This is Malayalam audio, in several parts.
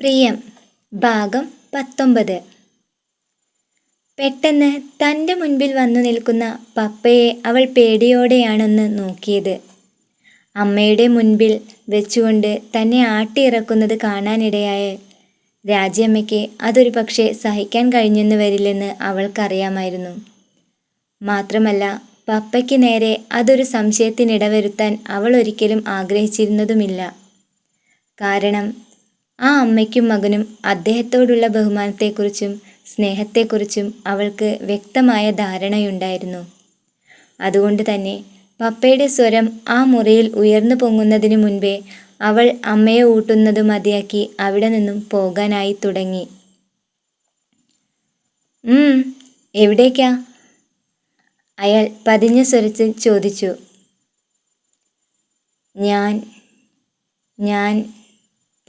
പ്രിയം ഭാഗം പത്തൊമ്പത്. പെട്ടെന്ന് തന്റെ മുൻപിൽ വന്നു നിൽക്കുന്ന പപ്പയെ അവൾ പേടിയോടെയാണൊന്ന് നോക്കിയത്. അമ്മയുടെ മുൻപിൽ വെച്ചുകൊണ്ട് തന്നെ ആട്ടിയിറക്കുന്നത് കാണാനിടയായ രാജ്യമ്മയ്ക്ക് അതൊരു പക്ഷേ സഹിക്കാൻ കഴിഞ്ഞെന്ന് വരില്ലെന്ന് അവൾക്കറിയാമായിരുന്നു. മാത്രമല്ല പപ്പയ്ക്ക് നേരെ അതൊരു സംശയത്തിനിടവരുത്താൻ അവൾ ഒരിക്കലും ആഗ്രഹിച്ചിരുന്നതുമില്ല. കാരണം ആ അമ്മയ്ക്കും മകനും അദ്ദേഹത്തോടുള്ള ബഹുമാനത്തെക്കുറിച്ചും സ്നേഹത്തെക്കുറിച്ചും അവൾക്ക് വ്യക്തമായ ധാരണയുണ്ടായിരുന്നു. അതുകൊണ്ട് തന്നെ പപ്പയുടെ സ്വരം ആ മുറിയിൽ ഉയർന്നു പൊങ്ങുന്നതിനു മുൻപേ അവൾ അമ്മയെ ഊട്ടുന്നത് മതിയാക്കി അവിടെ നിന്നും പോകാനായി തുടങ്ങി. എവിടേക്കാ? അയാൾ പതിഞ്ഞ സ്വരത്തിൽ ചോദിച്ചു. ഞാൻ ഞാൻ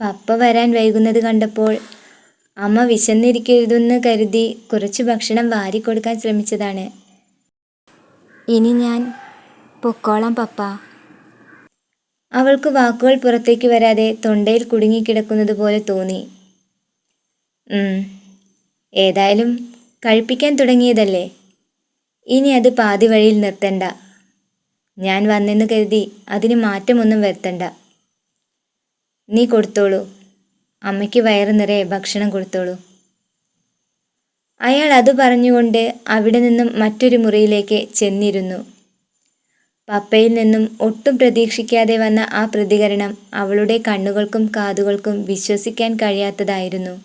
പപ്പ വരാൻ വൈകുന്നത് കണ്ടപ്പോൾ അമ്മ വിശന്നിരിക്കരുതെന്ന് കരുതി കുറച്ച് ഭക്ഷണം വാരി കൊടുക്കാൻ ശ്രമിച്ചതാണ്. ഇനി ഞാൻ പൊക്കോളാം പപ്പ. അവൾക്ക് വാക്കുകൾ പുറത്തേക്ക് വരാതെ തൊണ്ടയിൽ കുടുങ്ങിക്കിടക്കുന്നത് പോലെ തോന്നി. ഏതായാലും കഴിപ്പിക്കാൻ തുടങ്ങിയതല്ലേ? ഇനി അത് പാതി വഴിയിൽ നിർത്തണ്ട. ഞാൻ വന്നെന്ന് കരുതി അതിന് മാറ്റമൊന്നും വരുത്തണ്ട. നീ കൊടുത്തോളൂ. അമ്മയ്ക്ക് വയറ് നിറയെ ഭക്ഷണം കൊടുത്തോളൂ. അയാൾ അത് പറഞ്ഞുകൊണ്ട് അവിടെ നിന്നും മറ്റൊരു മുറിയിലേക്ക് ചെന്നിരുന്നു. പപ്പയിൽ നിന്നും ഒട്ടും പ്രതീക്ഷിക്കാതെ വന്ന ആ പ്രതികരണം അവളുടെ കണ്ണുകൾക്കും കാതുകൾക്കും വിശ്വസിക്കാൻ കഴിയാത്തതായിരുന്നു.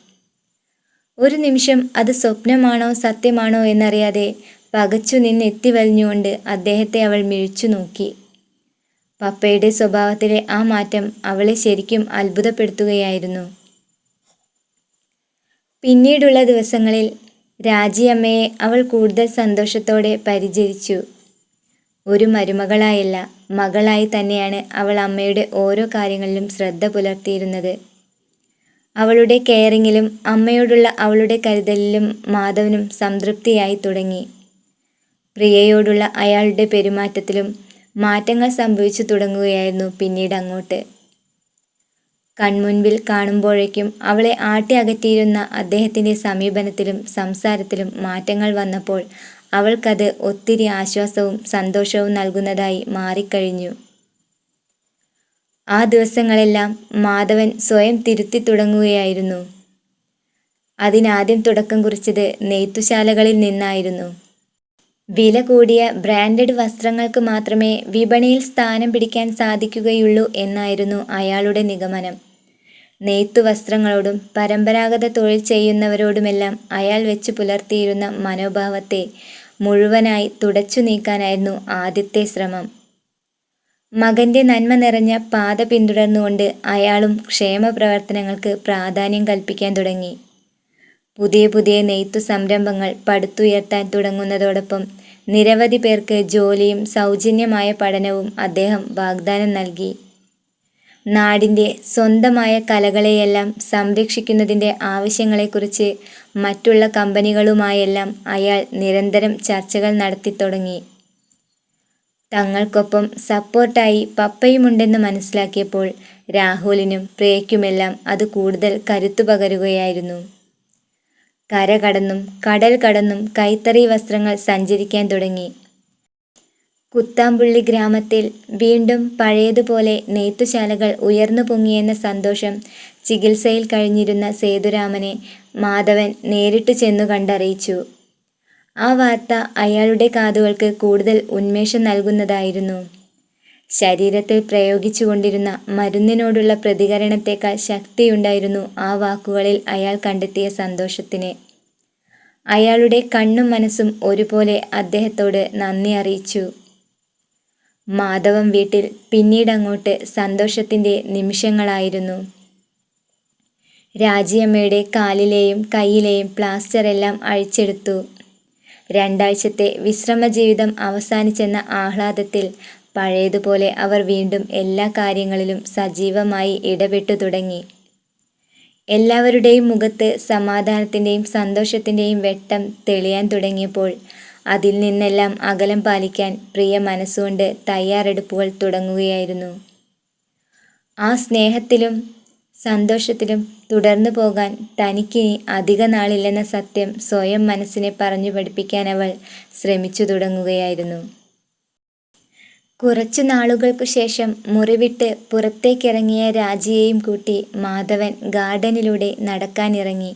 ഒരു നിമിഷം അത് സ്വപ്നമാണോ സത്യമാണോ എന്നറിയാതെ പകച്ചു നിന്നെത്തി വലിഞ്ഞുകൊണ്ട് അദ്ദേഹത്തെ അവൾ മിഴിച്ചു നോക്കി. പപ്പയുടെ സ്വഭാവത്തിലെ ആ മാറ്റം അവളെ ശരിക്കും അത്ഭുതപ്പെടുത്തുകയായിരുന്നു. പിന്നീടുള്ള ദിവസങ്ങളിൽ രാജിയമ്മയെ അവൾ കൂടുതൽ സന്തോഷത്തോടെ പരിചരിച്ചു. ഒരു മരുമകളായല്ല മകളായി തന്നെയാണ് അവൾ അമ്മയുടെ ഓരോ കാര്യങ്ങളിലും ശ്രദ്ധ പുലർത്തിയിരുന്നത്. അവളുടെ കെയറിങ്ങിലും അമ്മയോടുള്ള അവളുടെ കരുതലിലും മാധവനും സംതൃപ്തിയായി തുടങ്ങി. പ്രിയയോടുള്ള അയാളുടെ പെരുമാറ്റത്തിലും മാറ്റങ്ങൾ സംഭവിച്ചു തുടങ്ങുകയായിരുന്നു പിന്നീട് അങ്ങോട്ട്. കൺമുൻപിൽ കാണുമ്പോഴേക്കും അവളെ ആട്ടി അകറ്റിയിരുന്ന അദ്ദേഹത്തിന്റെ സമീപനത്തിലും സംസാരത്തിലും മാറ്റങ്ങൾ വന്നപ്പോൾ അവൾക്കത് ഒത്തിരി ആശ്വാസവും സന്തോഷവും നൽകുന്നതായി മാറിക്കഴിഞ്ഞു. ആ ദിവസങ്ങളെല്ലാം മാധവൻ സ്വയം തിരുത്തി തുടങ്ങുകയായിരുന്നു. അതിനാദ്യം തുടക്കം കുറിച്ചത് നെയ്ത്തുശാലകളിൽ നിന്നായിരുന്നു. വില കൂടിയ ബ്രാൻഡഡ് വസ്ത്രങ്ങൾക്ക് മാത്രമേ വിപണിയിൽ സ്ഥാനം പിടിക്കാൻ സാധിക്കുകയുള്ളൂ എന്നായിരുന്നു അയാളുടെ നിഗമനം. നെയ്ത്തു വസ്ത്രങ്ങളോടും പരമ്പരാഗത തൊഴിൽ ചെയ്യുന്നവരോടുമെല്ലാം അയാൾ വെച്ച് പുലർത്തിയിരുന്ന മനോഭാവത്തെ മുഴുവനായി തുടച്ചു നീക്കാനായിരുന്നു ആദ്യത്തെ ശ്രമം. മകന്റെ നന്മ നിറഞ്ഞ പാത പിന്തുടർന്നുകൊണ്ട് അയാളും ക്ഷേമപ്രവർത്തനങ്ങൾക്ക് പ്രാധാന്യം കൽപ്പിക്കാൻ തുടങ്ങി. പുതിയ പുതിയ നെയ്ത്തു സംരംഭങ്ങൾ പടുത്തുയർത്താൻ തുടങ്ങുന്നതോടൊപ്പം നിരവധി പേർക്ക് ജോലിയും സൗജന്യമായ പഠനവും അദ്ദേഹം വാഗ്ദാനം നൽകി. നാടിന്റെ സ്വന്തമായ കലകളെയെല്ലാം സംരക്ഷിക്കുന്നതിന്റെ ആവശ്യങ്ങളെക്കുറിച്ച് മറ്റുള്ള കമ്പനികളുമായെല്ലാം അയാൾ നിരന്തരം ചർച്ചകൾ നടത്തി തുടങ്ങി. തങ്ങൾക്കൊപ്പം സപ്പോർട്ടായി പപ്പയുമുണ്ടെന്ന് മനസ്സിലാക്കിയപ്പോൾ രാഹുലിനും പ്രിയയ്ക്കുമെല്ലാം അത് കൂടുതൽ കരുത്തു പകരുകയായിരുന്നു. കര കടന്നും കടൽ കടന്നും കൈത്തറി വസ്ത്രങ്ങൾ സഞ്ചരിക്കാൻ തുടങ്ങി. കുത്താമ്പുള്ളി ഗ്രാമത്തിൽ വീണ്ടും പഴയതുപോലെ നെയ്ത്തുശാലകൾ ഉയർന്നു പൊങ്ങിയെന്ന സന്തോഷം ചികിത്സയിൽ കഴിഞ്ഞിരുന്ന സേതുരാമനെ മാധവൻ നേരിട്ട് ചെന്നു കണ്ടറിയിച്ചു. ആ വാർത്ത അയാളുടെ കാതുകൾക്ക് കൂടുതൽ ഉന്മേഷം നൽകുന്നതായിരുന്നു. ശരീരത്തിൽ പ്രയോഗിച്ചുകൊണ്ടിരുന്ന മരുന്നിനോടുള്ള പ്രതികരണത്തേക്കാൾ ശക്തിയുണ്ടായിരുന്നു ആ വാക്കുകളിൽ അയാൾ കണ്ടെത്തിയ സന്തോഷത്തിന്. അയാളുടെ കണ്ണും മനസ്സും ഒരുപോലെ അദ്ദേഹത്തോട് നന്ദി അറിയിച്ചു. മാധവം വീട്ടിൽ പിന്നീടങ്ങോട്ട് സന്തോഷത്തിന്റെ നിമിഷങ്ങളായിരുന്നു. രാജിയമ്മയുടെ കാലിലെയും കയ്യിലെയും പ്ലാസ്റ്റർ എല്ലാം അഴിച്ചെടുത്തു. രണ്ടാഴ്ചത്തെ വിശ്രമ ജീവിതം അവസാനിച്ചെന്ന ആഹ്ലാദത്തിൽ പഴയതുപോലെ അവർ വീണ്ടും എല്ലാ കാര്യങ്ങളിലും സജീവമായി ഇടപെട്ടു തുടങ്ങി. എല്ലാവരുടെയും മുഖത്ത് സമാധാനത്തിന്റെയും സന്തോഷത്തിന്റെയും വെട്ടം തെളിയാൻ തുടങ്ങിയപ്പോൾ അതിൽ നിന്നെല്ലാം അകലം പാലിക്കാൻ പ്രിയ മനസ്സുകൊണ്ട് തയ്യാറെടുപ്പുകൾ തുടങ്ങുകയായിരുന്നു. ആ സ്നേഹത്തിലും സന്തോഷത്തിലും തുടർന്നു പോകാൻ തനിക്കിനി അധിക നാളില്ലെന്ന സത്യം സ്വയം മനസ്സിനെ പറഞ്ഞു പഠിപ്പിക്കാൻ അവൾ ശ്രമിച്ചു തുടങ്ങുകയായിരുന്നു. കുറച്ചു നാളുകൾക്കു ശേഷം മുറിവിട്ട് പുറത്തേക്കിറങ്ങിയ രാജിയെയും കൂട്ടി മാധവൻ ഗാർഡനിലൂടെ നടക്കാനിറങ്ങി.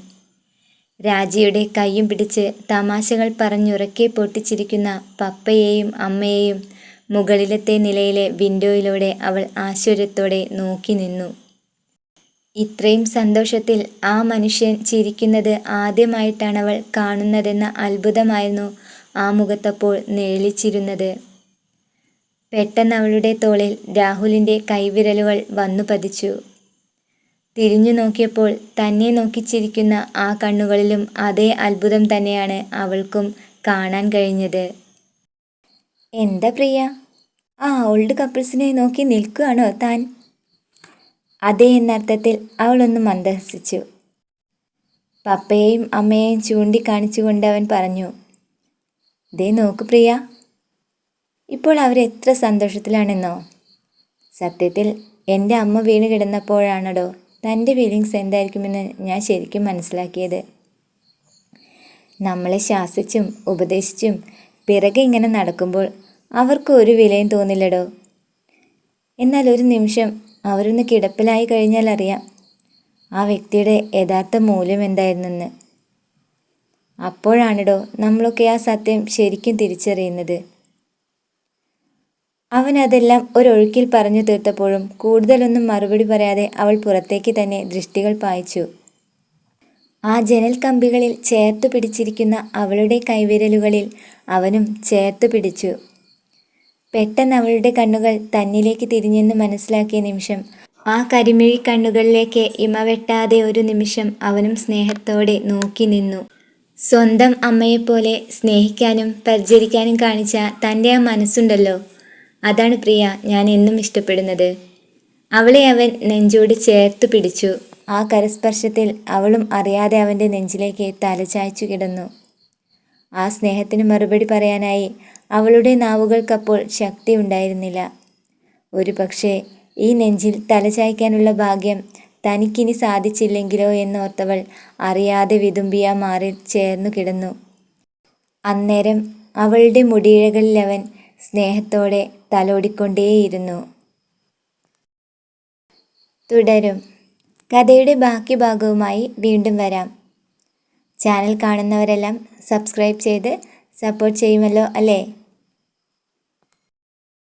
രാജിയുടെ കൈയും പിടിച്ച് തമാശകൾ പറഞ്ഞുറക്കെ പൊട്ടിച്ചിരിക്കുന്ന പപ്പയെയും അമ്മയെയും മുകളിലത്തെ നിലയിലെ വിൻഡോയിലൂടെ അവൾ ആശ്ചര്യത്തോടെ നോക്കി നിന്നു. ഇത്രയും സന്തോഷത്തിൽ ആ മനുഷ്യൻ ചിരിക്കുന്നത് ആദ്യമായിട്ടാണവൾ കാണുന്നതെന്ന അത്ഭുതമായിരുന്നു ആ മുഖത്തപ്പോൾ നിഴലിച്ചിരുന്നത്. പെട്ടെന്ന് അവളുടെ തോളിൽ രാഹുലിന്റെ കൈവിരലുകൾ വന്നു പതിച്ചു. തിരിഞ്ഞു നോക്കിയപ്പോൾ തന്നെ നോക്കിച്ചിരിക്കുന്ന ആ കണ്ണുകളിലും അതേ അത്ഭുതം തന്നെയാണ് അവൾക്കും കാണാൻ കഴിഞ്ഞത്. എന്താ പ്രിയ? ആ ഓൾഡ് കപ്പിൾസിനെ നോക്കി നിൽക്കുകയാണോ താൻ? അതേ എന്നർത്ഥത്തിൽ അവളൊന്ന് മന്ദഹസിച്ചു. പപ്പയെയും അമ്മയെയും ചൂണ്ടിക്കാണിച്ചുകൊണ്ട് അവൻ പറഞ്ഞു ദേ നോക്ക് പ്രിയ ഇപ്പോൾ അവർ എത്ര സന്തോഷത്തിലാണെന്നോ? സത്യത്തിൽ എന്റെ അമ്മ വീണ് കിടന്നപ്പോഴാണടോ തന്റെ ഫീലിങ്സ് എന്തായിരിക്കുമെന്ന് ഞാൻ ശരിക്കും മനസ്സിലാക്കിയത്. നമ്മളെ ശാസിച്ചും ഉപദേശിച്ചും പിറകെ ഇങ്ങനെ നടക്കുമ്പോൾ അവർക്ക് ഒരു വിലയും തോന്നില്ലടോ. എന്നാൽ ഒരു നിമിഷം അവരൊന്ന് കിടപ്പിലായി കഴിഞ്ഞാൽ അറിയാം ആ വ്യക്തിയുടെ യഥാർത്ഥ മൂല്യം എന്തായിരുന്നെന്ന്. അപ്പോഴാണിടോ നമ്മളൊക്കെ ആ സത്യം ശരിക്കും തിരിച്ചറിയുന്നത്. അവൻ അതെല്ലാം ഒരൊഴുക്കിൽ പറഞ്ഞു തീർത്തപ്പോഴും കൂടുതലൊന്നും മറുപടി പറയാതെ അവൾ പുറത്തേക്ക് തന്നെ ദൃഷ്ടികൾ പായിച്ചു. ആ ജനൽ കമ്പികളിൽ ചേർത്തു പിടിച്ചിരിക്കുന്ന അവളുടെ കൈവിരലുകളിൽ അവനും ചേർത്തു പിടിച്ചു. പെട്ടെന്ന് അവളുടെ കണ്ണുകൾ തന്നിലേക്ക് തിരിഞ്ഞെന്ന് മനസ്സിലാക്കിയ നിമിഷം ആ കരിമിഴി കണ്ണുകളിലേക്ക് ഇമവെട്ടാതെ ഒരു നിമിഷം അവനും സ്നേഹത്തോടെ നോക്കി നിന്നു. സ്വന്തം അമ്മയെപ്പോലെ സ്നേഹിക്കാനും പരിചരിക്കാനും കാണിച്ച തന്റെ ആ മനസ്സുണ്ടല്ലോ. അതാണ് പ്രിയ ഞാൻ എന്നും ഇഷ്ടപ്പെടുന്നത്. അവളെ അവൻ നെഞ്ചോട് ചേർത്ത് പിടിച്ചു. ആ കരസ്പർശത്തിൽ അവളും അറിയാതെ അവന്റെ നെഞ്ചിലേക്ക് തലചായ്ച്ചു കിടന്നു. ആ സ്നേഹത്തിന് മറുപടി പറയാനായി അവളുടെ നാവുകൾക്കപ്പോൾ ശക്തി ഉണ്ടായിരുന്നില്ല. ഒരു പക്ഷേ ഈ നെഞ്ചിൽ തലചായ്ക്കാനുള്ള ഭാഗ്യം തനിക്കിനി സാധിച്ചില്ലെങ്കിലോ എന്നോർത്തവൾ അറിയാതെ വിതുമ്പിയ മാറി ചേർന്നു കിടന്നു. അന്നേരം അവളുടെ മുടിയിഴകളിൽ അവൻ സ്നേഹത്തോടെ തലോടിക്കൊണ്ടേയിരുന്നു. തുടരും. കഥയുടെ ബാക്കി ഭാഗവുമായി വീണ്ടും വരാം. ചാനൽ കാണുന്നവരെല്ലാം സബ്സ്ക്രൈബ് ചെയ്ത് സപ്പോർട്ട് ചെയ്യുമല്ലോ അല്ലേ?